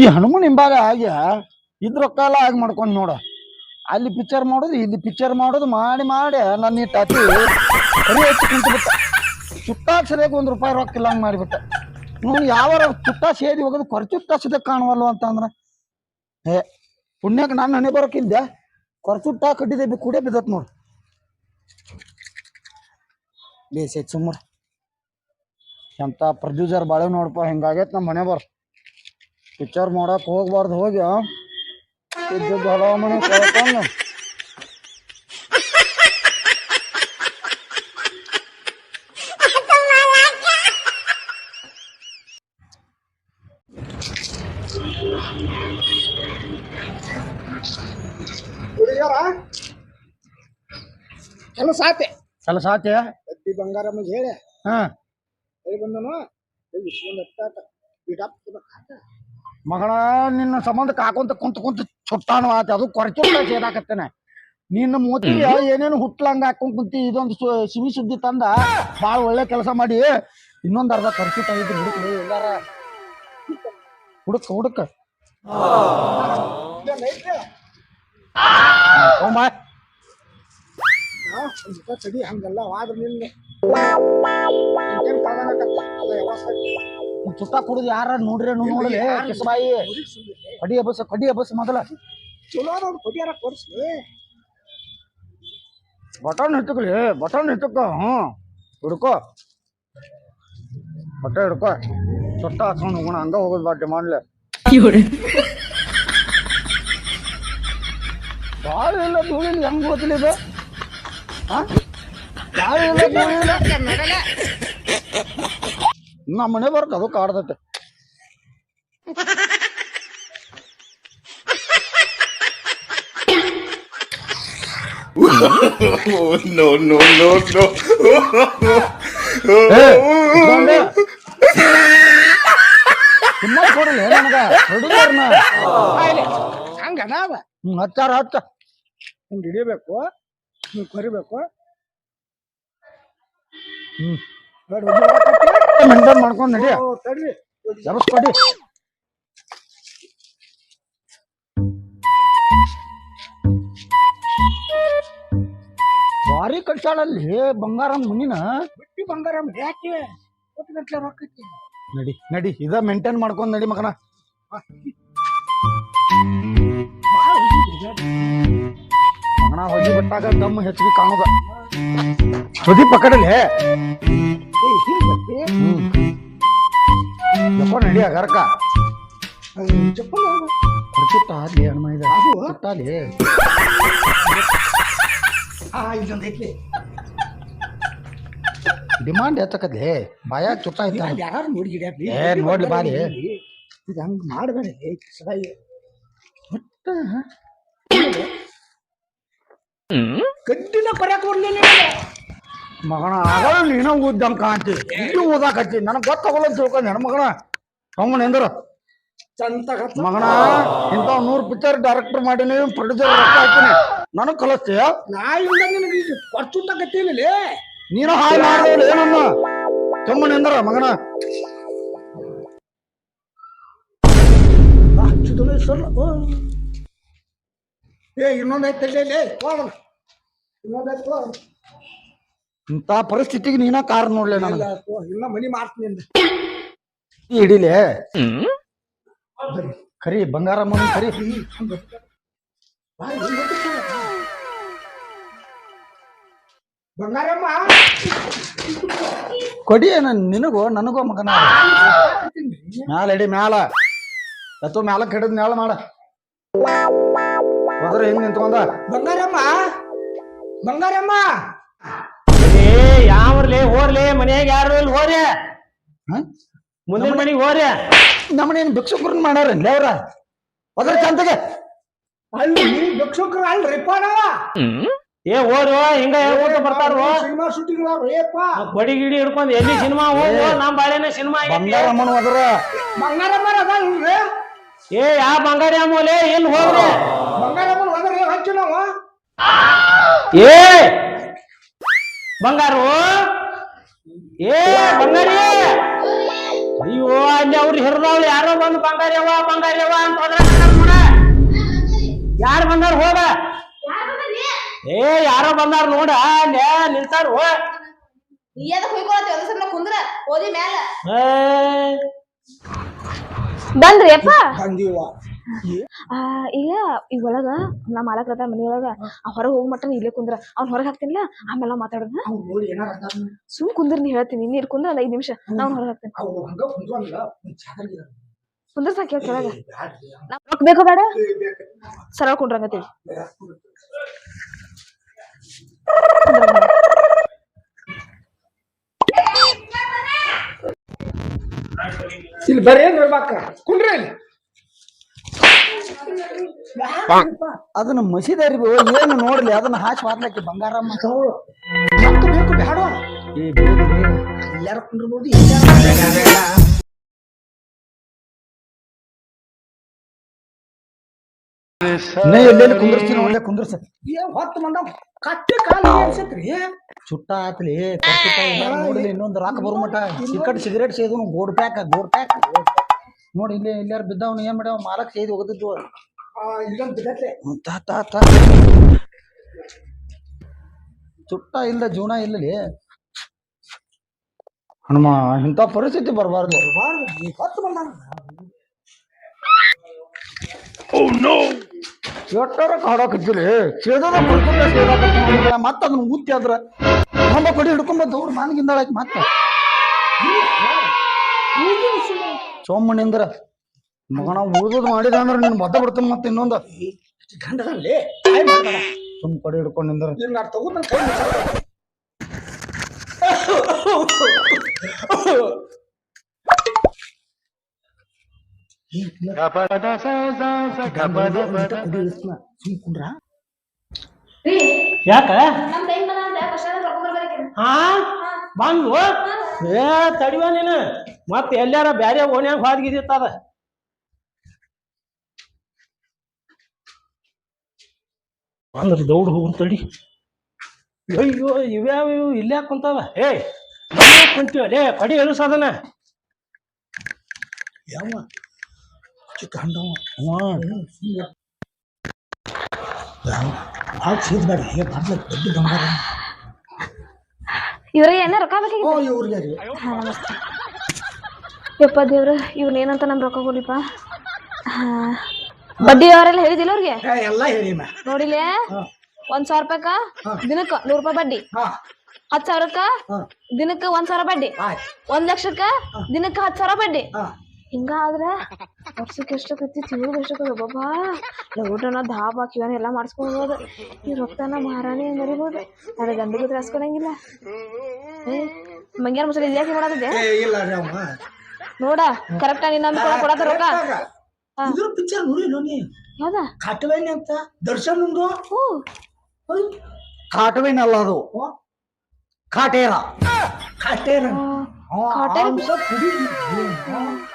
ಈ ಹನುಮನ್ ಹಿಂಭಾಗ ಆಗಿ ಇದ್ರ ಕಾಲ ಆಗಿ ಮಾಡ್ಕೊಂಡು ನೋಡ. ಅಲ್ಲಿ ಪಿಕ್ಚರ್ ಮಾಡೋದು, ಇಲ್ಲಿ ಪಿಕ್ಚರ್ ಮಾಡೋದು, ಮಾಡಿ ಮಾಡಿ ನನ್ನ ಈ ಟಾಪಿ ಸರಿ ಹೆಚ್ಚು ಕುಂತು ಬಿಟ್ಟ ಸರಿಯಾಗಿ ಒಂದು ರೂಪಾಯಿ ರೊಕ್ಕ ಇಲ್ಲ ಹಂಗೆ ಮಾಡಿಬಿಟ್ಟ. ನೋಡಿ, ಯಾವಾರ ಚುಟ್ಟ ಸೇದಿ ಹೋಗೋದು ಖರ್ಚು ಚುಟ್ಟ ಕಾಣುವಲ್ವ ಕಾಣವಲ್ವ ಅಂತ ಅಂದ್ರೆ ಏ, ಪುಣ್ಯಕ್ಕೆ ನಾನು ಹಣೆ ಬರೋಕ್ಕಿಂದೆ ಕೊರಚುಟ್ಟ ಕಟ್ಟಿದೆ ಬಿ ಕೂಡೇ ಬಿದ್ದತ್ ನೋಡು. ಬೇಸೈತೆ ಸುಮ್ಮ ಎಂಥ ಪ್ರೊಡ್ಯೂಸರ್ ಬಾಳೆ ನೋಡಪ್ಪ, ಹಿಂಗಾಗೈತೆ ನಮ್ಮ ಮನೆ ಬರ್. ಪಿಕ್ಚರ್ ಮಾಡಕ್ ಹೋಗ್ಬಾರ್ದು ಹೋಗಿ ಇದ್ದದ್ದು ಹಲವು ಮನೆ ಕಳ್ಕೊಂಡು ಹುಡುಗರ ಕೆಲಸ ಆತೆ ಕೆಲಸ ಆತೆ ಅತ್ತಿ ಬಂಗಾರಮ್ಮಗೆ ಹೇಳಿ ಹಾ ಹೇಳಿ ಬಂದನು ಒಂದು ಎತ್ತಾಟ ಇಡಪ್ಪ ಕಾಟ ಮಗಳ ನಿನ್ನ ಸಂಬಂಧಕ್ಕೆ ಕಾಕೊಂತ ಕುಂತ ಕುಂತ ಚುಟ್ಟಾನು ಆತ. ಅದು ಕೊರಚುಟ್ಟ ಸೇದಾಕತ್ತೇನೆ. ನಿನ್ನ ಮೂತಿಗೆ ಏನೇನು ಹುಟ್ಲಂಗ ಹಾಕೊಂಡ್ ಕುಂತಿ ಇದೊಂದು ಸಿವಿ ಸುದ್ದಿ ತಂದ. ಭಾಳ ಒಳ್ಳೆ ಕೆಲಸ ಮಾಡಿ. ಇನ್ನೊಂದು ಅರ್ಧ ಖರ್ಚು ತಂದಿದ್ರು ಹುಡುಕ ಎಲ್ಲಾರ ಹುಡುಕ ಹುಡುಕ. ತಡಿ ಹಂಗಲ್ಲ ಆದ್ರೆ ನಿನ್ನ ಚುಟ್ಟ ಕುಡಿದು ಯಾರ ನೋಡ್ರಿ ನೋಡಲಿ ಕಿಸಬಾಯಿ ಕಡಿಯ ಬಸ್ ಕಡಿಯ ಬಸ್ ಮೊದಲ ಚಲೋ ನೋಡಿ ಕೊಡಿಯಾರ ಕೊಡ್ಸಿ ಬಟನ್ ಹಿಟ್ಟಕ್ಲಿ ಬಟನ್ ಹಿಟ್ಟಕ್ಕ ಹ್ಞೂ ಹಿಡ್ಕೋ ಬಟ್ಟೆ ಹಿಡ್ಕೋ ಚೊಟ್ಟ ಹಾಕೊಂಡು ಹೋಗೋಣ ಹಂಗ ಹೋಗೋದು ಬಾಟಿ ಮಾಡ್ಲೆ ಭಾಳ ಇಲ್ಲ ಧೂಳಿಲ್ಲ ಹೆಂಗ್ ಗೊತ್ತಿಲ್ಲ ಇದು ಹಾ ಭಾಳ ಇಲ್ಲ ಧೂಳಿಲ್ಲ ನಮ್ಮ ಮನೆ ಬರ್ಕ ಅದು ಕಾಡ್ತೈತೆ. ನೋ ನೋ ಕೊಡಲಿ ನನಗ ಹುಡುಗರ್ನ ಹಂಗನ ಹತ್ತಾರ ಹಚ್ಚ ಹಿಂಗ್ ಹಿಡಿಬೇಕು ಹಿಂಗ್ ಕರಿಬೇಕು. ಹ್ಮ್. ಮೇಂಟೈನ್ ಮಾಡ್ಕೊಂಡ್ ನಡಿ. ಜಬಸ್ಕೊಡಿ ಭಾರಿ ಕಳ್ಸಾಳಲ್ಲಿ ಬಂಗಾರ ಮುನಿನ. ಬಿಟ್ಟಿ ಬಂಗಾರಮ್ಮ ಯಾಕೆ? ಕೊಟ್ಟು ಗಂಟ್ಲೆ ರೊಕ್ಕ ನಡಿ ನಡಿ ಇದ ಮೇಂಟೈನ್ ಮಾಡ್ಕೊಂಡು ನಡಿ ಮಗನ. ಭಾಳ ಉಜ್ಜಿದ್ರಿ. ಮಗನ ಹೊಜಿ ಬಿಟ್ಟಾಗ ದಮ್ ಹೆಚ್ಚಿಗೆ ಕಾಣೋದ ಹೊದಿ ಪಕಡಲಿ ಏ, ಹಿಂಗ್ ಬರ್ತಿ? ಹ್ಮ್ ಯಪ್ಪ ನಡಿ ಅಗರ್ಕ ಅದು ಚಪ್ಪಲ್ ಅದು. ಹೊರಚುಟ್ಟ ಅಲ್ಲಿ ಹನುಮ ಇದೆ ಅದು? ಚುಟ್ಟಾಲಿ ಆ, ಇದೊಂದ್ ಐತ್ಲಿ. ಡಿಮಾಂಡ್ ಹೆಚ್ಚಕತ್ಲಿ ಬಾಯಾಗ ಚುಟ್ಟ ಐತ ಇದ್ ಯಾರು ನೋಡಿ ಹಿಡ್ಯಾಕ್ರಿ? ಏ, ನೋಡಿ ಬಾರಿ. ಇದು ಹಂಗ್ ಮಾಡಬೇಡ ಸದಾಯಿ ಗಡ್ಡಿನ ಕೊರ್ಯಾಕ ಬರ್ಲಿ ಮಗನ ಆಗಲ್ಲ ನೀನ ಓದ್ದಂಗ ಕಾಣ್ತಿ. ಇಲ್ಲಿ ಓದಾಕತ್ತಿ. ನನಗ್ ಗೊತ್ತಾಗಲ್ಲ ತಿಳ್ಕೊಂಡ್. ಹೆಣ್ಮಗನ ಅವನ ಎಂದ್ರ ಮಗನ ಇಂಥ ನೂರ್ ಪಿಕ್ಚರ್ ಡೈರೆಕ್ಟರ್ ಮಾಡೀನಿ ಪ್ರೊಡ್ಯೂಸರ್ ರೊಕ್ಕ ಹಾಕಿನಿ ನನಗ್ ಕಲಿಸ್ತೀಯ? ನಾ ಇಲ್ಲ ನಿನಗೆ ಈಗ ಕೊಡ್ಸುತ್ತ ಗಟ್ಟಿಲ್ಲ ನೀನು ಹಾಳು ಮಾಡಿದವಳು ಏನನ್ನ? ತಮ್ಮನ ಎಂದ್ರ ಮಗನ. ಸರ್ ಏ ಹೋಗೋಣ ಇನ್ನೊಂದ್ ಐತೆ ತಗೋ. ಇಂಥ ಪರಿಸ್ಥಿತಿಗೆ ನೀನ ಕಾರ್ ನೋಡ್ಲೆ ನಾನು ಇನ್ನ ಮನಿ ಮಾಡ್ತೀನಿ. ಹಿಡಿಲೆ ಖರಿ ಬಂಗಾರಮ್ಮನ ಖರಿ ಬಾ, ಇಲ್ಲಿ ಬರ್ತೀನಿ. ಬಂಗಾರಮ್ಮ. ಕೊಡಿ ನನ್ ನಿನಗೋ ನನಗೋ ಮಗನ. ಮ್ಯಾಲ ಇಡಿ ಮ್ಯಾಲ. ಎತ್ತು ಮ್ಯಾಲ ಹಿಡಿದ್ ಮ್ಯಾಲ ಮಾಡ. ಹೋದ್ರೆ ಹೆಂಗ್ ನಿಂತ್ಕೊಂಡ? ಬಂಗಾರಮ್ಮ. ಬಂಗಾರಮ್ಮ ಏ ಯಾವ್ರಲಿ ಹೋರ್ಲಿ ಮನ್ಯಾಗ ಯಾರು ಇಲ್ಲಿ ಹೋರಿ? ಮುಂದಿನ ಮನೆಗೆ ಹೋರಿ ನಮ್ಮನೇನ್ ಭಿಕ್ಷುಕ್ರನ್ ಮಾಡ್ಯಾರೇನ್ಲೇ ಅವ್ರ ಹೋದ್ರ ಚಂದಗೆ. ಅಲ್ಲಿ ಭಿಕ್ಷುಕ್ರ ಅಲ್ರಿಪ್ಪ ನಾವ. ಏ ಹೋರು ಹಿಂಗ ಹೇಳ್ಕೊಂಡು ಬರ್ತಾರೋ? ಸಿನಿಮಾ ಶೂಟಿಂಗ್ ಏಪ್ಪ ಬಡಿ ಗಿಡಿ ಹಿಡ್ಕೊಂಡ್ ಎಲ್ಲಿ ಸಿನಿಮಾ ಹೋಗು? ನಮ್ ಬಾಳೆನ ಸಿನಿಮಾ ಬಂಗಾರಮ್ಮನ ಅದ್ರ. ಬಂಗಾರಮ್ಮನ ಅದಲ್ರಿ ಏ ಯಾ ಬಂಗಾರಿ ಅಮ್ಮೋಲೆ ಎಲ್ಲಿ ಹೋಗ್ರಿ ಬಂಗಾರಮ್ಮನ ಹೋದ್ರೆ ಹಚ್ಚು ನಾವು. ಏ! ಬಂಗಾರು? ಏ ಬಂಗಾರಿ? ಅಯ್ಯೋ ಅಲ್ಲಿ ಅವ್ರು ಹಿರಿದವ್ರು ಯಾರೋ ಬಂದು ಬಂಗಾರ್ಯವ ಬಂಗಾರ್ಯವ ಅಂತ ಹೋದ್ರ ನೋಡ. ಯಾರು ಬಂದಾರ ಹೋಗ ಏ ಯಾರೋ ಬಂದಾರ ನೋಡ ಅಲ್ಲೇ ನಿಲ್ತಾರ. ಹೋ ಕುಂದ್ರ ಓದಿ ಮ್ಯಾಲ. ಬಂದ್ರಿ ಅಪ್ಪ ಬಂದೀವ ಈಗ ಈಗ ಒಳಗ ನಾ ಮಾಲಕ್ ಮನೆ ಒಳಗ ಹೊರಗೆ ಹೋಗಿ ಮಟ್ಟ ಇಲ್ಲೇ ಕುಂದ್ರ ಅವ್ನ ಹೊರಗೆ ಹಾಕ್ತೀನಿಲ್ಲ ಆಮೇಲೆ ಮಾತಾಡೋದ. ಸುಮ್ ಕುಂದ್ರ ನೀ ಹೇಳ್ತೀನಿ ನೀರ್ ಕುಂದ್ರ ಒಂದ್ ಐದ್ ನಿಮಿಷ ನಾ ಹೊರಗೆ ಹಾಕ್ತೀನಿ. ಕುಂದ್ರ ಸಾಕ ಕೆಳಗ. ರೊಕ್ಕ ಬೇಕೋ ಬೇಡ? ಸರಳ ಕುಂಡ್ರಂಗತ್ತೀವಿ ಇಲ್ಲಿ ಬರೇ ನೋಡ್ಬೇಕ? ಕುಂಡ್ರಿ ಇಲ್ಲಿ. ಅದನ್ನ ಮಸೀದಾರಿ ಏನು ನೋಡ್ಲಿ? ಅದನ್ನ ಹಾಕಿ ಮಾಡ್ಲಿಕ್ಕೆ. ಮತ್ತು ಬೇಕು ಬೇಡ. ಎಲ್ಲಾರ ಎಲ್ಲೆಲ್ಲಿ ಕುಂದ್ರಸ್ತೀನಿ ಒಳ್ಳೆ ಕುಂದ್ರಸ. ಏ ಹೊತ್ತು ಮಂದ ಕಟ್ಟಿ ಕಾಲ ಅನ್ಸತ್ರಿ ಚುಟ್ಟ ಆತ್ಲಿ. ಕರ್ಕಿಟ ನೋಡ್ಲಿ ಇನ್ನೊಂದು ರಾಕ್ ಬರು ಮಟ ಸಿಕ್ಕಟ್ ಸಿಗರೇಟ್ ಸೇದ್ ಗೋಡ್ ಪ್ಯಾಕ್ ಗೋಡ್ ಪ್ಯಾಕ್. ನೋಡಿ ಇಲ್ಲಿ ಎಲ್ಲಾರು ಬಿದ್ದವನು ಏನ್ ಮಾಡ್ಯಾವ? ಮಾಲಕ್ ಸೇದ್ ಬಿಡತ್ತೆ ತಾ ತಾ ತಾ. ಚುಟ್ಟ ಇಲ್ದ ಜೀವನ ಇಲ್ಲಿ ಹನುಮ ಇಂಥ ಪರಿಸ್ಥಿತಿ ಬರಬಾರ್ದು. ಮಂದ ಎಟ್ಟಾರ ಕಾಡಕತ್ತಿಲಿ ಸೇದೋದ ಕೊಡ್ಕೊಂಡ ಸೇದಾಕತ್ತ ಮತ್ತ ಅದನ್ನ ಊತಿ ಆದ್ರ ಕೊಡಿ ಕಡೆ ಹಿಡ್ಕೊಂಬ ದೌಡ್ ಮಾನ್ಗಿಂದಾಳಾಕಿ ಮತ್ತ. ಸೋಮಣ್ಣಿಂದ್ರ ಮಗನ ಉಳ್ದದ್ ಮಾಡಿದ ಅಂದ್ರ ನೀನ್ ಬದ್ದ ಬಿಡ್ತಾನ ಮತ್ತೆ ಇನ್ನೊಂದ. ಗಂಡದಲ್ಲಿ? ತಾಯಿ ಮಾಡ್ಬೇಡ ಸುಮ್ ಕಡೆ ಹಿಡ್ಕೊಂಡ್ ನಿಂದ್ರ. ನೀನ್ ನಾ ತಗೊಂಡ್ ನನ್ ಕೈ ಮುಚ್ಚಾಕ. ಸುಮ್ ಕುಂಡ್ರ ರೀ ಯಾಕ? ನಮ್ ಟೈಮ್ ಬಂದ ಅಂತ ಫಸ್ಟ್ ಕರ್ಕೊಂಡ್ ಬರ್ಬೇಕಿನ ಹಾ. ಬಂದು ಏ, ತಡಿವ ನೀನು. ಮತ್ ಎಲ್ಲಾರ ಬ್ಯಾರೆ ಓಣ್ಯಾಗ ಹೋದ್ಗಿದಿತ್ತದ. ಅಂದ್ರೆ ದೌಡ್ ಹೋಗುನ್ ತಡಿ. ಅಯ್ಯೋ ಇವ್ಯಾವ ಇವು ಇಲ್ಲೇ ಕುಂತಾವ. ಏ ಕುಂತೀವ ಲೇ ಕಡಿ ಎಳುಸದನ ಯಾವ ಚಿಕ್ಕ ಹಂಡವ? ಭಾಳ ಸೇದ್ಬೇಡ ಹೇ ಬರ್ಲ ದೊಡ್ಡ ಬಂಗಾರ ಇವ್ರಿಗೆ ಏನ ರೊಕ್ಕ ಓ ಬೇಕಾಗಿತ್ತು ಇವ್ರಿಗೆ ರೀ ಹಾ ನಮಸ್ತೆ. ಯಪ್ಪ ದೇವ್ರ ಇವ್ನ ಏನಂತ ನಮ್ ರೊಕ್ಕ ಕೊಡ್ಲಿಪ್ಪ? ಹಾ. ಬಡ್ಡಿ ಅವರೆಲ್ಲ ಹೇಳಿದಿಲ್ಲ ಅವ್ರಿಗೆ ಏ, ಎಲ್ಲ ಹೇಳಿ ನಾ ನೋಡಿಲೆ ಒಂದ್ ಸಾವಿರ ರೂಪಾಯ್ಕ ದಿನಕ್ಕ ನೂರ್ ರೂಪಾಯಿ ಬಡ್ಡಿ. ಹಾ. ಹತ್ ಸಾವಿರಕ್ಕ ಹಾ. ದಿನಕ್ಕ ಒಂದ್ ಸಾವಿರ ಬಡ್ಡಿ. ಆಯ್ತು. ಒಂದ್ ಲಕ್ಷಕ್ಕ ದಿನಕ್ಕ ಹತ್ ಸಾವಿರ ಬಡ್ಡಿ. ಹಾ. ಹಿಂಗ ಆದ್ರ ವರ್ಷಕ್ಕೆ ಎಷ್ಟಕ್ಕೈತಿ ತಿಂಗಳಿಗೆ ಎಷ್ಟಕ್ಕದ ಬಾಬಾ ಲಗುಟನ ಧಾಬಾ ಕಿವನ ಎಲ್ಲ ಮಾಡಿಸ್ಕೊಬೋದು ಈ ರೊಕ್ಕನ ಮಾರಾಣಿ ಮರಿಬೋದು ನನಗೆ ಗಂಡಿಗೂ ತ್ರಾಸ್ಕೊಳಂಗಿಲ್ಲ ಮಂಗ್ಯಾರ ಮುಸಲಿ ಇದ್ಯಾಕೆ ಮಾಡೋದಿದೆ ನೋಡ ಕರೆಕ್ಟ್ ಆಗಿ ನಂಬಿಕೊಳ ಕೊಡತ್ತ ರೊಕ್ಕ? ಇದ್ರ ಪಿಕ್ಚರ್ ನೋಡಿಲ್ಲ ನೀ. ಯಾವ್ದಾ? ಕಾಟವೇನಿ ಅಂತ. ದರ್ಶನ್ ಒಂದು ಹ್ಞೂ. ಕಾಟವೇನಲ್ಲ ಅದು. ಕಾಟೇರ. ಕಾಟೇರ. ಕಾಟೇರ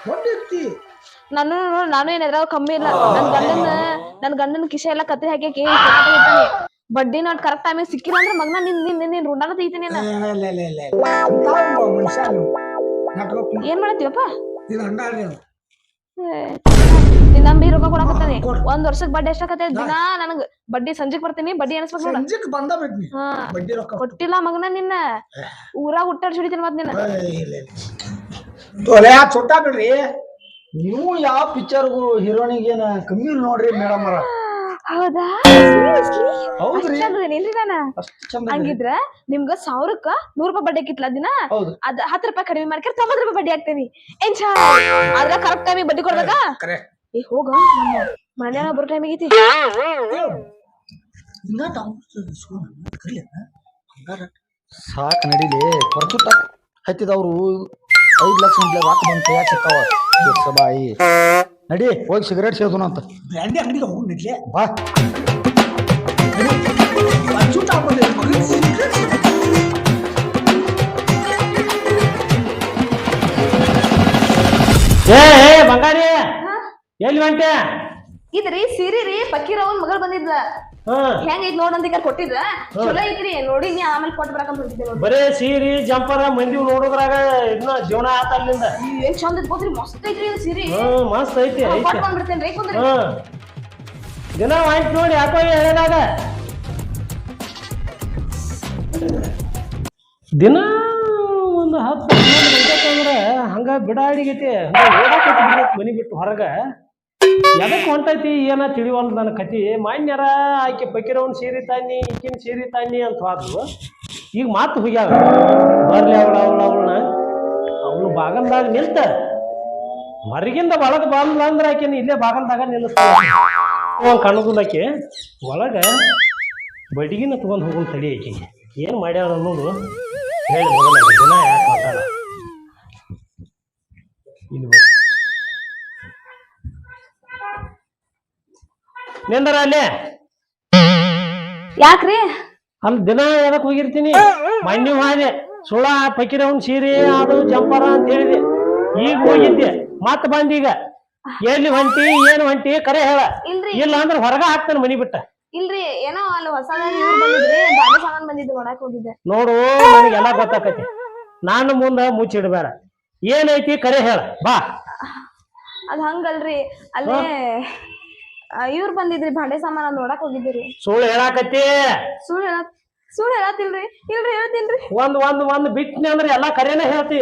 ದೊಡ್ಡ ವ್ಯಕ್ತಿ ನಾನು ನಾನು ಏನ್ ಎದ್ರಾಗ ಕಮ್ಮಿ ಇಲ್ಲ. ನನ್ ಗಂಡನ ನನ್ ಗಂಡನ ಕಿಶ ಎಲ್ಲ ಕತ್ತಿ ಹಾಕಿ ಬಡ್ಡಿ ನಾಟ್ ಕರೆಕ್ಟ್ ಟೈಮಿಗೆ ಸಿಕ್ಕಿಲ್ಲ ಅಂದ್ರೆ ಮಗನ ನಿನ್ ನಿನ್ ನಿನ್ ರುಂಡಾನ ತೆಗಿತೀನಿ ಏನ್ ಮಾಡತ್ತೀವಪ್ಪ ನಂಬಿ ರೊಕ್ಕ ಕೊಡಕತ್ತಾನೆ ಒಂದ್ ವರ್ಷಕ್ ಬಡ್ಡಿ ಎಷ್ಟಾಕತ್ತೆ ದಿನ ನನಗ್ ಬಡ್ಡಿ ಸಂಜೆಗ್ ಬರ್ತೀನಿ ಬಡ್ಡಿ ಅನ್ಸ್ಬೇಕು ಕೊಟ್ಟಿಲ್ಲ ಮಗನ ನಿನ್ನ. ಊರಾಗ ಹುಟ್ಟಾಡ್ ಸುಡಿತೀನಿ ಮತ್ ನಿನ್ನ. ನೀವು ಯಾವ ಪಿಕ್ಚರ್ಗೂ ಹೀರೋನಿಗೇನ ಕಮ್ಮಿ ಇಲ್ಲ ನೋಡ್ರಿ ಮೇಡಮ್ ಅವರ. ಹೌದಾ? ಹೌದ್ರಿ. ಏನ್ರಿ ನಾನ? ಅಷ್ಟು ಚಂದ ಹಂಗಿದ್ರ ನಿಮ್ಗ ಸಾವಿರಕ್ಕ ನೂರ್ ರೂಪಾಯಿ ಬಡ್ಡಿ ಕಿತ್ಲ ದಿನ? ಹೌದು. ಅದ್ ಹತ್ತ್ ರೂಪಾಯಿ ಕಡಿಮೆ ಮಾಡ್ಕೊಂಡ್ ತೊಂಬತ್ ರೂಪಾಯಿ ಬಡ್ಡಿ ಹಾಕ್ತೇವಿ. ಏನ್ ಚಾ ಆದ್ರ ಕರೆಕ್ಟ್ ಟೈಮಿಗೆ ಬಡ್ಡಿ ಕೊಡ್ಬೇಕಾ? ಕರೆ ಏ ಹೋಗ ಮನ್ಯಾಗ ಬರೋ ಟೈಮಿಗೆ ಐತಿ ಹಂಗಾರ. ಸಾಕ್ ನಡೀಲಿ. ಖರ್ಚು ಟಕ್ ಹತ್ತಿದವ್ರು ಐದ್ ಲಕ್ಷ ಗಂಟ್ಲೆ ರೊಕ್ಕ ಬಂದು ಕೈಯಾಗ ಸಿಕ್ಕಾವ. ಎಷ್ಟ್ ಬಾಯಿ ನಡಿ ಹೋಗಿ ಸಿಗರೇಟ್ ಸೇದೋಣ ಅಂತ. ಬ್ರ್ಯಾಂಡಿ ಅಂಗಡಿಗೆ ಹೋಗಿ ನಿಡ್ಲೆ ಬಾ. ಏ ಏ ಬಂಗಾರಿ. ಎಲ್ಲಿ ಬಂಟೆ ಇದ್ರಿ ಸಿರಿ ರೀ ಪಕ್ಕೀರವನ್ ಮಗಳು ಬಂದಿದ್ಲ. ಹೆಂಗೈತ್ ನೋಡ್ ಅಂತ ಕೊಟ್ಟಿದ್ರ ಚಲೋ ಐತ್ರಿ. ನೋಡಿ ನೀ ಆಮೇಲೆ ಕೊಟ್ಟು ಬರಾಕ ಬಂದಿದ್ದೆ ಬರೇ ಸೀರಿ ಜಂಪರ ಮಂದಿ ನೋಡೋದ್ರಾಗ ಇನ್ನ ಜೀವನ ಆತ ಅಲ್ಲಿಂದ. ಏನ್ ಚಂದ ಗೊತ್ತ್ರಿ. ಮಸ್ತ್ ಐತ್ರಿ ಸೀರಿ. ಮಸ್ತ್ ಐತಿ ಕೊಟ್ಟು ಬಂದ್ಬಿಡ್ತೇನ್ರಿ ಕುಂದ್ರಿ. ದಿನ ವಾಯ್ತು ನೋಡಿ ಯಾಕೋ ಹೇಳಿದಾಗ ದಿನ ಒಂದು ಹತ್ತು ಹನ್ನೊಂದು ಗಂಟೆಗೆ ಅಂದ್ರೆ ಹಂಗ ಬಿಡಾಡಿಗೈತಿ. ಮನಿ ಬಿಟ್ಟು ಹೊರಗ. ಎದಕ್ಕೆ ಹೊಂಟೈತಿ? ಏನ ತಿಳಿವಲ್ ನನ್ನ ಕತಿ? ಮಾನ್ಯರ ಆಕೆ ಪಕೀರವನ್ ಸೀರೆ ತಾನಿ ಈಕಿನ ಸೀರೆ ತಾನಿ ಅಂತ ಹೋದ್ಲು ಈಗ ಮಾತು ಹೋಗ್ಯಾವ ಬರ್ಲಿ ಅವಳ ಅವಳ, ಅವಳನ್ನ. ಅವಳು ಬಾಗಲ್ದಾಗ ನಿಲ್ತ. ಹೊರಗಿಂದ ಒಳಗೆ ಬಂದ್ಲ ಅಂದ್ರೆ ಆಕೆನ ಇಲ್ಲೇ ಬಾಗಲ್ದಾಗ ಕಣ್ಣು ಕಣ್ಣಗುಲಕ್ಕೆ ಒಳಗೆ ಬಡಿಗಿನ ತಗೊಂಡು ಹೋಗೋನ್ ತಡಿ ಆಕೆ. ಏನು ಮಾಡ್ಯಾಳ ಅನ್ನೋದು ಹೇಳಿ ಮೊದಲ ದಿನ ಯಾಕೆ ಮಾತಾಡ. ಇಲ್ಲಿ ನಿಂದರ ಅಲ್ಲೇ? ಯಾಕ್ರಿ? ಅಲ್ಲಿ ದಿನ ಎದಕ್ ಹೋಗಿರ್ತೀನಿ? ಮಣ್ಣಿ ಹಾದೆ ಸುಳ ಪಕಿರವನ್ ಸೀರೆ ಅದು ಜಂಪರ ಅಂತ ಹೇಳಿದೆ. ಈಗ ಹೋಗಿದ್ದೆ. ಮತ್ ಬಂದೀಗ. ಎಲ್ಲಿ ಹೊಂಟಿ ಏನು ಹೊಂಟಿ ಕರೆ ಹೇಳ. ಇಲ್ರಿ. ಇಲ್ಲ ಅಂದ್ರೆ ಹೊರಗ ಹಾಕ್ತಾನೆ ಮನಿ ಬಿಟ್ಟ. ಇಲ್ರಿ ಏನೋ ಅಲ್ಲಿ ಹೊಸ ಇವ್ರು ಬಂದಿದ್ರಿ ಬಾಂಡೆ ಸಾಮಾನ್ ಬಂದಿದ್ದು ನೋಡಕ್ ಹೋಗಿದ್ದೆ. ನೋಡು ನನಗೆಲ್ಲ ಗೊತ್ತಾಕತಿ. ನಾನು ಮುಂದ ಮುಚ್ಚಿಡ್ಬೇಡ. ಏನೈತಿ ಕರೆ ಹೇಳ ಬಾ. ಅದ್ ಹಂಗಲ್ರಿ ಅಲ್ಲೇ ಇವ್ರು ಬಂದಿದ್ರಿ ಭಾಂಡೆ ಸಾಮಾನ ನೋಡಕ್ ಹೋಗಿದ್ದೀರಿ. ಸುಳ್ಳು ಹೇಳಾಕತಿ ಸುಳ್ಳು ಹೇಳ ಸುಳ್ಳು ಹೇಳತ್ತಿಲ್ರಿ ಇಲ್ರಿ ಹೇಳ್ತೀನ್ರಿ. ಒಂದ್ ಒಂದ್ ಒಂದ್ ಬಿಟ್ನಿ ಅಂದ್ರೆ ಎಲ್ಲಾ ಕರೆನ ಹೇಳ್ತಿ.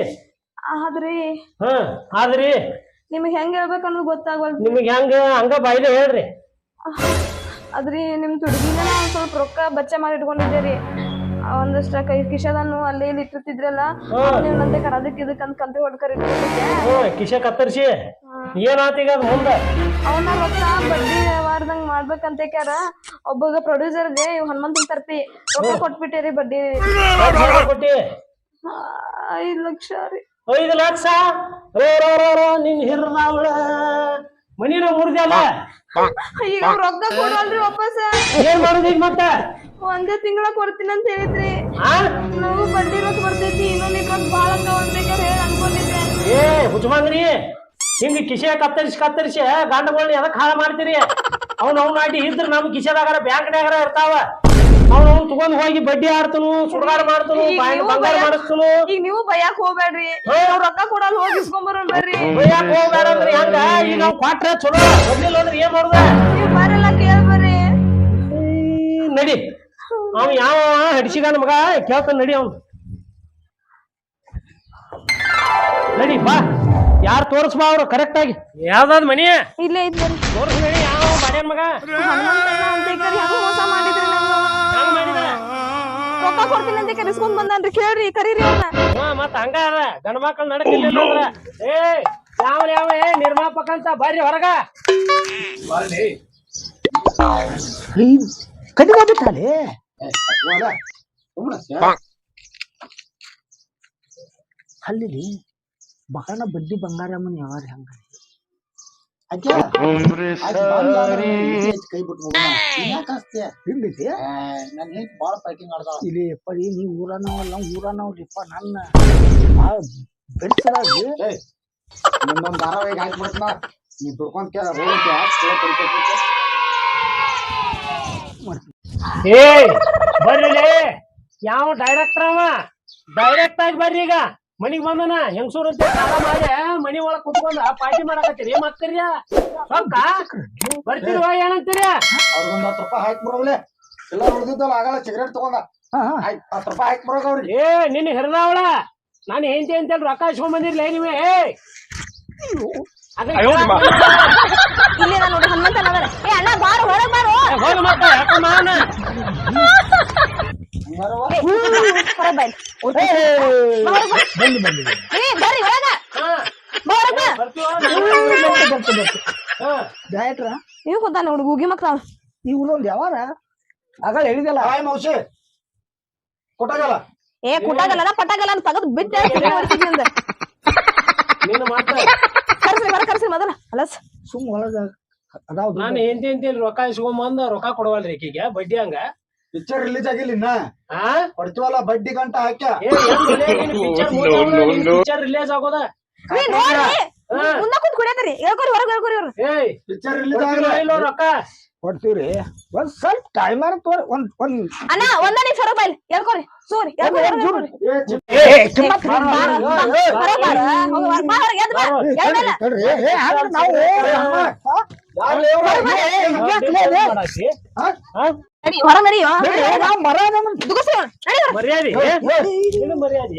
ಆದ್ರಿ ಹ ಆದ್ರಿ. ನಿಮಗ್ ಹೆಂಗ್ ಹೇಳ್ಬೇಕು ಅನ್ನೋದು ಗೊತ್ತಾಗಲ್ ನಿಮಗ್ ಹೆಂಗ ಹಂಗ ಬಾಯ್ಲೆ ಹೇಳ್ರಿ. ಆದ್ರಿ ನಿಮ್ ತುಡುಗಿನ ಒಂದ್ ಸ್ವಲ್ಪ ರೊಕ್ಕ ಬಚ್ಚೆ ಮಾಡಿ ಇಟ್ಕೊಂಡಿದ್ದೆ ರೀ ಒಂದಷ್ಟ ಕೈ ಕಿಶದನ್ನು ಅಲ್ಲಿ ಇಲ್ಲಿ ಇಟ್ಟಿರ್ತಿದ್ರಲ್ಲ ನೀವು ನಂತೆ ಕರದಕ್ ಇದಕ್ ಅಂತ ಕಂತೆ ಹೊಡ್ಕರಿ ಕಿಶೆ ಕತ್ತರಿಸಿ. ಏನಾತೀಗ ಅದ್ ಮುಂದ? ಅವನ್ನ ರೊಕ್ಕ ಬಡ್ಡಿ ವ್ಯವಹಾರದಂಗ್ ಮಾಡ್ಬೇಕಂತ ಕ್ಯಾರ ಒಬ್ಬಗ ಪ್ರೊಡ್ಯೂಸರ್ಗೆ ಇವ್ ಹನುಮಂತನ್ ತರ್ಪಿ ರೊಕ್ಕ ಕೊಟ್ಬಿಟ್ಟಿರಿ ಬಡ್ಡಿ. ಎಷ್ಟ್ ಕೊಟ್ಟಿ. ಆ, ಐದ್ ಲಕ್ಷ ರೀ. ಐದು ಲಕ್ಷ? ರೋ ರೋ ರೋ ರೋ ನಿನ್ ಹಿರ್ದಾವಳ ಮನಿನ ಮುರಿದಲ್ಲ ಈಗ ಅವ್ರ್ ರೊಕ್ಕ ಕೊಡಲ್ರಿ ವಾಪಸ್. ಏನ್ ಮಾಡುದು ಈಗ ಮತ್ತೆ? ಒಂದೇ ತಿಂಗಳ ಕೊಡ್ತೀನಿ ಅಂತ ಹೇಳಿದ್ರಿ. ಆ? ನಾವು ಬಡ್ಡಿ ರೊಕ್ಕ ಬರ್ತೈತಿ ಇನ್ನೊಂದ್ ರೊಕ್ಕ ಭಾಳ ಅಂತ ಹೇಳಿ ಅನ್ಕೊಂಡಿದ್ದೆ. ಏ ಹುಚ್ಚಮಂಗ್ರಿ. ಹಿಂಗ ಕಿಶೆ ಕತ್ತರಿಸಿ ಕತ್ತರಿಸಿ ಗಂಡಗಳನ್ನ ಎದಕ್ ಹಾಳ ಮಾಡ್ತೀರಿ? ಅವ್ನ ಅವ್ನ ಆಡಿ ಇದ್ರ ನಮ್ ಕಿಶೆದಾಗಾರ ಬ್ಯಾಂಕ್ನಾಗಾರ ಇರ್ತಾವ. ಅವ್ನ ಅವ್ನು ತಗೊಂಡ್ ಹೋಗಿ ಬಡ್ಡಿ ಆಡ್ತನು ಸುಡಗಾರ ಮಾಡ್ತನು ಬಂಗಾರ ಮಾಡಿಸ್ತನು ಈಗ ನೀವು ಬಯ್ಯಾಕ್ ಹೋಗ್ಬೇಡ್ರಿ ರೊಕ್ಕ ಕೊಡಲ್ಲ ಹೋಗಿ ಇಸ್ಕೊಂಬರೋಣ ಬರ್ರಿ. ಬೈಯಾಕ ಹೋಗ್ಬೇಡ ಅಂದ್ರೆ ಹೆಂಗ? ಈಗ ನಾವ್ ಕೊಟ್ರೆ ಚಲೋ. ಬರ್ಲಿಲ್ಲ ಅಂದ್ರೆ ಏನ್ ಮಾಡುದ? ನೀವ್ ಬರಲ್ಲ ಕೇಳ್ ಬರ್ರಿ. ನಡಿ. ಅವ್ನು ಯಾವ ಹಡಿಸಿಗಾನ ಮಗ? ಕೇಳ್ತಾನ ನಡಿ ಅವ್ನು. ನಡಿ ಬಾ. ಯಾರು ತೋರಿಸ್ಬಾ ಅವ್ರು? ಕರೆಕ್ಟ್ ಆಗಿ. ಯಾವ್ದಾದ್ ಮನಿ? ಇಲ್ಲೇ ಐತ್ ಬರ್ರಿ ತೋರ್ಸ್ ನಡಿ ಯಾವ ಬಾಡ್ಯಾನ್ ಮಗ? ಮೋಸ ಮಾಡಿದ್ರಿ ಹಂಗ್ ಮಾಡಿದ? ರೊಕ್ಕ ಕೊಡ್ತೀನಿ ಅಂತ ಕರೆಸ್ಕೊಂಡ್ ಬಂದಾನ್ರಿ. ಕೇಳ್ರಿ ಕರೀರಿ ಅವ್ನ. ಹಾ ಮತ್ತ ಹಂಗ ಅದ. ಗಂಡ ಮಕ್ಕಳು ನಡಕಿಲ್ಲ ಏ ಯಾವ ಯಾವ ಏ ನಿರ್ಮಾಪಕ ಅಂತ ಬರ್ರಿ ಹೊರಗ. ಕಡಿದಾಬಿಟ್ಟಾಲೆ ಅಲ್ಲಿ? ಬಹಳ ಬಡ್ಡಿ ಬಂಗಾರಮ್ಮನ ಯಾವಾರ ಹಂಗ ಕೈ ಬಿಟ್ಟು? ಹಿಂಗೈತಿ? ನನ್ ಹೆಂಗ್ ಬಾಳ ಫೈಟಿಂಗ್ ಆಡ್ದಾಳ ಇಲ್ಲಿ ಪರಿ ನೀ ಊರನವಲ್ಲ ಊರನವ್ರಿಪ್ಪ ನನ್ನ. ಭಾಳ ಬೆಡ್ಸರಾಗಿ ನಿಮ್ಮೊಂದ್ ಹಾಕಿ ಹಾಕ್ಬಿಡ್ತನ ನೀ. ದುಡ್ಕೊಂತ ಕೇಳ ಏ ಬರ್ರಿ ಯಾವ ಡೈರೆಕ್ಟರ್ ಅವ? ಡೈರೆಕ್ಟ್ ಆಗಿ ಬರ್ರಿ ಈಗ. ಮನಿಗ್ ಬಂದನ? ಹೆಂಗಸೂರ್ ಅಂತ ಕಾಲ ಮಾಡಿ ಮನಿ ಒಳಗ್ ಕುತ್ಕೊಂಡ ಪಾರ್ಟಿ ಮಾಡಕತ್ತೀರಿ. ಏನ್ ಮಾಡ್ತೀರಿ? ಬರ್ತೀರಿ ಏನಂತೀರಿ ಅವ್ರಿಗೊಂದ್ ಹತ್ತು ರೂಪಾಯಿ ಹಾಕಿ ಬರೋಲೆ ಎಲ್ಲ ಉಳಿದಿದ್ದಲ್ಲ ಆಗಲ್ಲ ಸಿಗರೇಟ್ ತಗೊಂಡ. ಹತ್ತು ರೂಪಾಯಿ ಹಾಕಿ ಬರೋಗ ಅವ್ರಿಗೆ. ಏ ನಿನ್ನ ಹಿರದಾವಳ? ನಾನು ಹೆಂಡತಿ ಅಂತೇಳಿ ರೊಕ್ಕ ಇಸ್ಕೊಂಡ್ ಬಂದಿರ್ಲಿ ನೀವೇ? ಏ! ಇಲ್ಲಿ ನೋಡಿ ಹನುಮಂತಣ್ಣ ಏ ಅಣ್ಣ ಬಾರ ಹೊರಗ್ ಬಾರು. ಹೋಗಿ ಯಾಕೋ ಡಯಟ್ರ ನೀವು ಗೊತ್ತಾ ನೋಡಿ ಗೂಗಿ ಮಕ್ಳ ಈ ಊರೊಂದು ಯಾವಾರ? ಆಗ ಹೇಳಿದಲ್ಲ. ಹಾಯ್ ಮೌಸಿ. ಕೊಟ್ಟಾಗಲ್ಲ? ಏ ಕುಟ್ಟಾಗಲ್ಲ ಪಟ್ಟಾಗಲ್ಲ ಅಂತ ತಗದ್ ಬಿಟ್ಟು ನೀನು ಕರ್ಸಿ ಬರ ಕರ್ಸಿ ಮೊದಲ. ಅಲಸ್ ಸುಮ್ ಒಳಗ ಅದಾವ ನಾನು ಎಂತ ಅಂತೇಳಿ ರೊಕ್ಕ ಇಸ್ಕೊಂಬಂದ ರೊಕ್ಕ ಕೊಡವಲ್ರಿ ಈಕಿಗೆ ಬಡ್ಡಿ ಹಂಗ? ಪಿಕ್ಚರ್ ರಿಲೀಸ್ ಆಗಿಲ್ಲ ಇನ್ನ. ಆ? ಹೊಡ್ತೀವಲ್ಲ ಬಡ್ಡಿ ಗಂಟ ಹಾಕ್ಯ. ಏ ಪಿಕ್ಚರ್ ರಿಲೀಸ್ ಆಗೋದ? ಪಿಕ್ಚರ್ ರಿಲೀಸ್ ರೊಕ್ಕ? ಕೊಡ್ತೀವ್ರಿ. ಒಂದ್ ಸ್ವಲ್ಪ ಟೈಮ್ ತೋರಿ ಒಂದ್ ಒಂದ್ ಅಣ್ಣ ಒಂದ ನಿಮಿಷ ಹೊರಗ್ ಸೂರಿ ನಾವು ಯಾರ್ಲೆ ಇವ್ರು? ಏ, ಏ, ಹಿಂಗ್ಯಾಕ್ಲೆ ಇದೆ? ಮಾಡಾಕಿ? ಹಾ? ಹಾ? ನಡಿ ಹೊರಗ್ ನಡಿಯೋ ಬಿಡ್ರಿ, ನಾವ್ ಮರ ಅದನ್ನ ದುಗುಸ್ರಿ ಅವ್ನ. ನಡಿ ಹೊರಗ್. ಮರ್ಯಾದೆ ಇದು ಮರ್ಯಾದೆ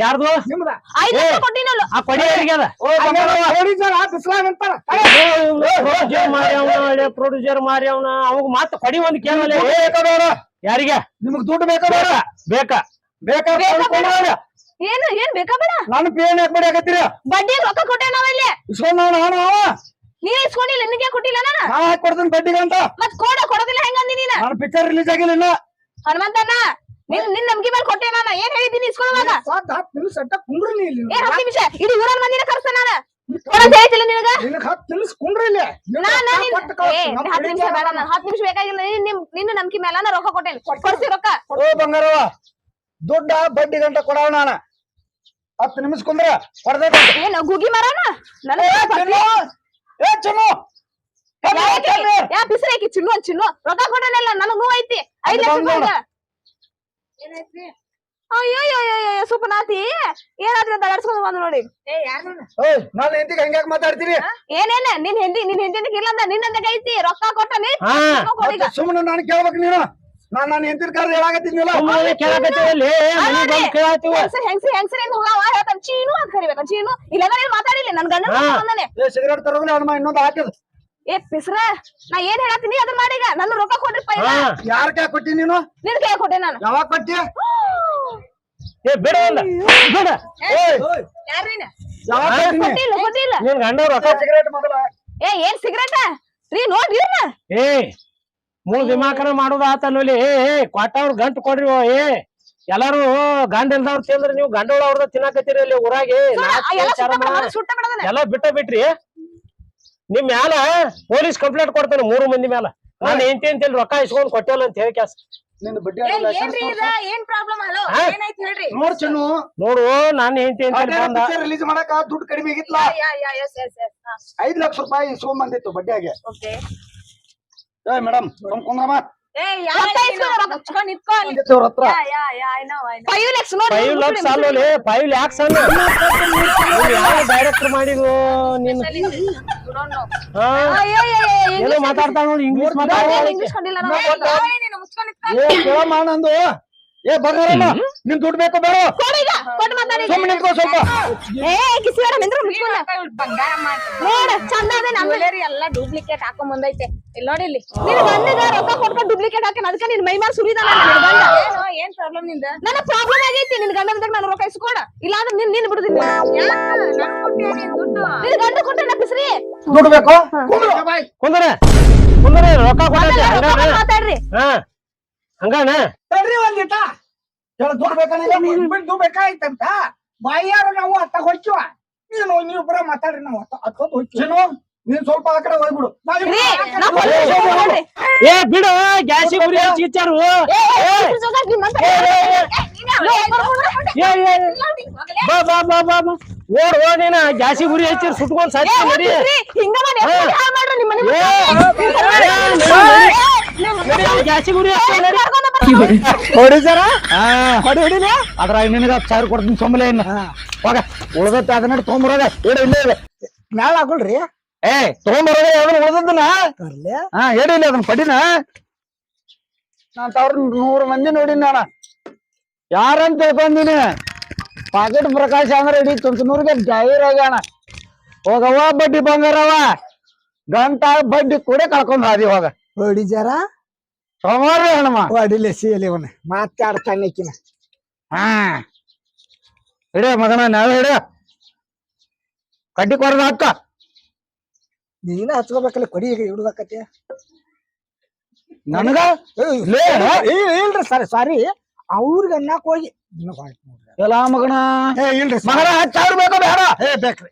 ಯಾರ್ದು? ನಿಮ್ದ. ಆ ಕೊಡಿ ಪ್ರೊಡ್ಯೂಸರ್ ಮಾರ್ಯವನ ಪ್ರೊಡ್ಯೂಸರ್ ಅವಾಗ ಮತ್ತೆ ಕೊಡಿ ಒಂದ್ ಕೇಳಲ್ಲ. ಯಾರಿಗೆ? ನಿಮಗ್ ದುಡ್ಡು ಬೇಕಾ? ಬೇಡ ಬೇಕಾ ಬೇಕಾ ಏನು ಏನ್ ಬೇಕಾ ಬೇಡ? ನಾನು ಪೇನ್ ಹಾಕ್ಬೇಡಿ ಬಡಿಯಾಕತ್ತೀರ ಬಡ್ಡಿ ರೊಕ್ಕ ಕೊಟ್ಟೆ ನಾವಲ್ಲಿ. ಇಸ್ಕೊಂಡ್ ನಾನು ನಾನು ಅವ ನೀನ್ ಇಸ್ಕೊಂಡಿಲ್ಲ ನಿನಗೆ ಕೊಟ್ಟಿಲ್ಲ ನಾನು? ನಾ ಹಾಕಿ ಕೊಡ್ತೀನಿ ಬಡ್ಡಿಗೆ ಅಂತ? ಮತ್ ಕೋಡ ಕೊಡೋದಿಲ್ಲ ಹೆಂಗಂದಿ ನೀನ? ನಾನು ಪಿಕ್ಚರ್ ರಿಲೀಸ್ ಆಗಿಲ್ಲ ಹನುಮಂತಣ್ಣ ನಿನ್ ನಿನ್ ನಂಬಿಕೆ ಮೇಲೆ ಕೊಟ್ಟೆ ನಾನು. ಏನ್ ಹೇಳಿದ್ದೀನಿ ಇಸ್ಕೊಳ್ಳುವಾಗ? ಹತ್ತು ನಿಮಿಷ ಅಟ್ಟ ಕುಂಡ್ರಿ ನೀ ಇಲ್ಲಿ. ಏ ಹತ್ತು ನಿಮಿಷ. ಇಡೀ ಊರನ್ ಮಂದಿನ ಕರ್ಸ್ತಾನ ನಾನು. ಕೊಡಂತ ಹೇಳ್ತಿಲ್ಲ ನಿನಗ? ನಿನಗ್ ಹತ್ತು ನಿಮಿಷ ಕುಂಡ್ರಿ ಇಲ್ಲಿ ನಾನು ನಾ ಹತ್ತು ನಿಮಿಷ ಬೇಡ ನಾನು. ಹತ್ತು ನಿಮಿಷ ಬೇಕಾಗಿಲ್ಲ. ನೀನ್ ನಿಮ್ ನಿನ್ನ ನಂಬಿಕೆ ಮೇಲೆ ನಾನು ರೊಕ್ಕ ಕೊಟ್ಟೇನಿ. ಕೊಡ್ಸಿ ರೊಕ್ಕ. ಓ ಬಂಗಾರವ ದುಡ್ಡ ಬಡ್ಡಿ ಗಂಟ ಕೊಡವ ನಾನು. ಹತ್ತು ನಿಮಿಷ ಕುಂದ್ರ ಹೊಡೆದ ಏನ್ ಗುಗಿ ಮರನ? ನನ್ನ ಏ ಚನ್ನು! ಯಾ ಬಿಸ್ರ ಐಕಿ ಚಿನ್ನು ಚಿನ್ನು. ರೊಕ್ಕ ಕೊಡೋನಲ್ಲ ನನಗ್ ನೋವು ಐತಿ. ಐದು ಲಕ್ಷ ಅಯ್ಯೋ ಅಯ್ಯೋ ಅಯ್ಯೋ ಸುಪನಾತಿ ಏನಾದ್ರೂ ದಗಾಡ್ಸ್ಕೊಂಡ್ ಬಂದು ನೋಡಿ. ನಾನು ಹೆಂಡತಿಗೆ ಮಾತಾಡ್ತೀರಿ? ಏನೇನ ನಿನ್ ಹಿಂದಿ ನಿನ್ ಹೆಂಡಿನ ಇಲ್ಲ ನಿನ್ನಂದಾಗ ಐತಿ ರೊಕ್ಕ ಕೊಟ್ಟನಿ ಹಾ ಕೊಡೀಗ ಸುಮ್ಮನೆ ನಾನು ಕೇಳ್ಬೇಕು ನೀನು. ನಾನ್ ನಾನು ಹೆಂಡತಿನ ಕರೆದು ಹೋಗಾವ ಚೀನು ಅಂತ ಕರಿಬೇಕ ಚೀನು. ಇಲ್ಲಾಂದ್ರೆ ಏನ್ ಮಾತಾಡಿಲ್ಲ ನನ್ ಗಂಡ. ಬಂದಾನೆ. ಏ ಸಿಗರೇಟ್ ತರೋಗ್ಲಿ ಅವ್ನ ಇನ್ನೊಂದು ಹಾಕಿದ್. ಏ ಪಿಸ್ರ ನಾ ಏನ್ ಹೇಳತ್ತೀನಿ ಅದನ್ನ ಮಾಡೀಗ ನನ್ನ ರೊಕ್ಕ ಕೊಡ್ರಿಪ್ಪ ಇಲ್ಲ ಯಾರ ಕೈ ಕೊಟ್ಟಿ ನೀನು? ನಿನ್ ಕೈ ಕೊಟ್ಟೆ ನಾನು. ಯಾವಾಗ ಕೊಟ್ಟಿ? ಏ ಬಿಡ ಒಂದ ಬಿಡ. ಯಾರೀನ ಕೊಟ್ಟಿಲ್ಲ ಕೊಟ್ಟಿಲ್ಲ. ನಿನ್ ಗಂಡ ರೊಕ್ಕ ಸಿಗರೇಟ್ ಮೊದಲ ಏ ಏನ್ ಸಿಗರೇಟ? ರೀ ನೋಡ್ರಿ ಇವ್ನ. ಏ ಮೂಳ್ ದಿಮಾಕನ ಮಾಡುದ ಆತಲ್ಲಿ ಏ ಏ ಕೊಟ್ಟವ್ರ ಗಂಟ್ ಕೊಡ್ರಿ ಓ, ಏ ಎಲ್ಲಾರು ಗಂಡ ಇಲ್ದವ್ರ ತಿಂದ್ರೆ ನೀವು ಗಂಡ ಅವ್ರದ ತಿನ್ನಾಕತ್ತೀರಿ ಅಲ್ಲಿ ಊರಾಗೆ ಎಲ್ಲ ಬಿಟ್ಟ ಬಿಟ್ರಿ ನಿಮ್ ಮ್ಯಾಲ ಪೊಲೀಸ್ ಕಂಪ್ಲೇಂಟ್ ಕೊಡ್ತಾನೆ ಮೂರು ಮಂದಿ ಮ್ಯಾಲ ನಾನು ಹೆಂಡತಿ ಅಂತೇಳಿ ರೊಕ್ಕ ಇಸ್ಕೊಂಡ್ ಕೊಟ್ಟಲ್ಲ ಅಂತ ಹೇಳಿ? ಹೇಳ್ರಿ ನೋಡ್ ನಾನು ಹೆಂಡತಿ ರಿಲೀಸ್ ಮಾಡಕ ದುಡ್ಡು ಕಡಿಮೆ ಐದ್ ಲಕ್ಷ ರೂಪಾಯಿ ಇಸ್ಕೊಂಡ್ ಬಂದಿತ್ತು ಬಡ್ಡಿಯಾಗೆ ಓಕೆ ಏ ಮೇಡಮ್ ಕುಂದ್ರಮ್ಮ. ಫೈವ್ ಲ್ಯಾಕ್ಸ್ ನೋಡಿ. ಫೈವ್ ಲ್ಯಾಕ್ಸ್ ಅಲ್ಲ ಡೈರೆಕ್ಟರ್ ಮಾಡಿದ್ರು ನೀನು? ಏನೋ ಮಾತಾಡ್ತಾ ನೋಡಿ ಇಂಗ್ಲಿಷ್ ಮಾತಾಡ. ನಂದು. ಏ ಬಂಗಾರಮ್ಮ ನಿನ್ ದುಡ್ಡು ಬೇಕು ಬೇಡ. ಸುಮ್ಮನೆ ನಿಂತ್ಕೋ ಸ್ವಲ್ಪ. ಏ ನಿಂದ್ರು ಬಂಗಾರ ನೋಡ ಚಂದ ಅದೇ ನಮ್ಮ ಮಾಡ್ತಾರೆ ಎಲ್ಲ ಡೂಪ್ಲಿಕೇಟ್ ಹಾಕೊಂಡ್ ಬಂದೈತೆ. ಇಲ್ಲಿ ನೋಡಿ ಇಲ್ಲಿ. ನಿನ್ ರೊಕ್ಕ ಕೊಟ್ಕೊಂಡು ಹಾಕಿ ಅದಕ್ಕೆ ನಿನ್ ಮೈ ಮಾರ್ ಸುರಿದ ಏನು ಏನ್ ಪ್ರಾಬ್ಲಮ್ನಿಂದ? ನನ್ನ ಪ್ರಾಬ್ಲಮ್ ಆಗೈತಿ ನಿನ್ ನಾನು ರೊಕ್ಕ ಇಸ್ಕೊಡ. ಇಲ್ಲಾಂದ್ರ ನಿನ್ ನಿನ್ ಬಿಡುದಿಲ್ಲ. ನನ್ ಗಂಡ ನಾ ದುಡ್ಡು ಬೇಕೋ? ಕುಂದ್ರೆ. ಕುಂದ್ರೆ. ರೊಕ್ಕ ಹಂಗಾನ ಮಾತಾಡ್ರಿ. ಹಾ. ಹಂಗಾನ ತಡ್ರಿ ಒಂದಿಟ ಹೇಳ ದುಡ್ಡು ಬೇಕಾನಿಲ್ಲ ದುಡ್ಡು ಬೇಕಾಯ್ತಂತ ಬಾಯಾರ ನಾವು ಅತ್ತ ಹೊಚ್ಚಿವ ನೀನು ನೀವು ಬರ ಮಾತಾಡ್ರಿ ನಾವು ಅತ್ತ ಅತ್ತೊಂದು ಹೊಚ್ಚಿನು ನೀನ್ ಸ್ವಲ್ಪ ಆ ಕಡೆ ಹೋಗ್ಬಿಡು. ಏ ಬಿಡು ಗ್ಯಾಸಿ ಗುರಿ ಹಚ್ಚಿ ಇಚ್ಚಾರು ಏ, ಏ, police station ನಿಮ್ ಅಂತ- ಏ, ನೀನ್ ಯಾವ- ಏ, ಬರ್ಕೊಂಡ್ರೆ ಹೊರ್ಟೆ. ಏ ಏ ಬಾ ಬಾ ಬಾ ಬಾ ಬಾ ಓಡ್ ಓ ನೀನ ಗ್ಯಾಸಿ ಉರಿ ಹಚ್ಚಿ ಸುಟ್ಕೊಂಡ್ ಸಾಧ್ಯ ಮಾಡ್ರಿ? ಹಿಂಗ ಮಾಡಿ ಹೊಡಿ ಹೊಡಿನ ಅದ್ರ ನಿನಗ ಹತ್ತು ಸಾವಿರ ಕೊಡ್ತೀನಿ ಸೊಂಬಲೆ ಇನ್ನ ಹೋಗ. ಉಳ್ದತ್ತ ಅದನ್ನ ತೊಗೊಂಬರೋದ ಇಡ ಇಲ್ಲೇ ಇದೆ ಮ್ಯಾಲ ಹಾಕೊಳ್ರಿ. ಏ ತೊಗೊಂಬರೋದ ಯಾವ್ದು ಉಳ್ದದ್ದನ್ನ? ಹಾ ಹೇಳಿ ಇಲ್ಲ ಅದನ್ನ ಪಡಿನ. ನಾನ್ ಸಾವಿರ ನೂರು ಮಂದಿ ನೋಡಿನ ನಾನ. ಯಾರಂತ ತಿಳ್ಕೊಂಡಿನಿ ಪಾಕೆಟ್ ಪ್ರಕಾಶ ಅಂದ್ರೆ ಇಡೀ ತುಮಕೂರಿಗೆ ಜಾಹೀರ್ ಆಗ್ಯಾನ. ಹೋಗವ್ವ ಬಡ್ಡಿ ಬಂಗಾರವ ಗಂಟ ಬಡ್ಡಿ ಕೂಡ ಕಳ್ಕೊಂಡ್ ಹಾದಿ ಹೋಗ. ಹೊಡಿ ಜರ ಸೋಮವಾರ ಹಣಮ್ಮ ಹೊಡಿಲೆ ಸೀಲಿ ಅವನ. ಮಾತಾಡ್ತಾನೆ ಆಕಿನ. ಹಾ. ಹಿಡಿಯ ಮಗನ ನಾಳೆ ಹಿಡಿಯ. ಕಡ್ಡಿ ಕೊರದ ಹಕ್ಕ ನೀನ ಹಚ್ಕೋಬೇಕಲ್ಲ ಕೊಡಿ ಈಗ ಹಿಡ್ದಾಕತಿ ನನಗ? ಇಲ್ರಿ ಸರಿ ಸಾರಿ. ಅವ್ರಿಗೆ ಅನ್ನಕ್ ಹೋಗಿ. ಎಲ್ಲ ಮಗನ? ಇಲ್ರಿ ಮಗನ ಹತ್ತು ಸಾವಿರ ಬೇಕೋ ಬೇಡ. ಏ ಬೇಕ್ರಿ.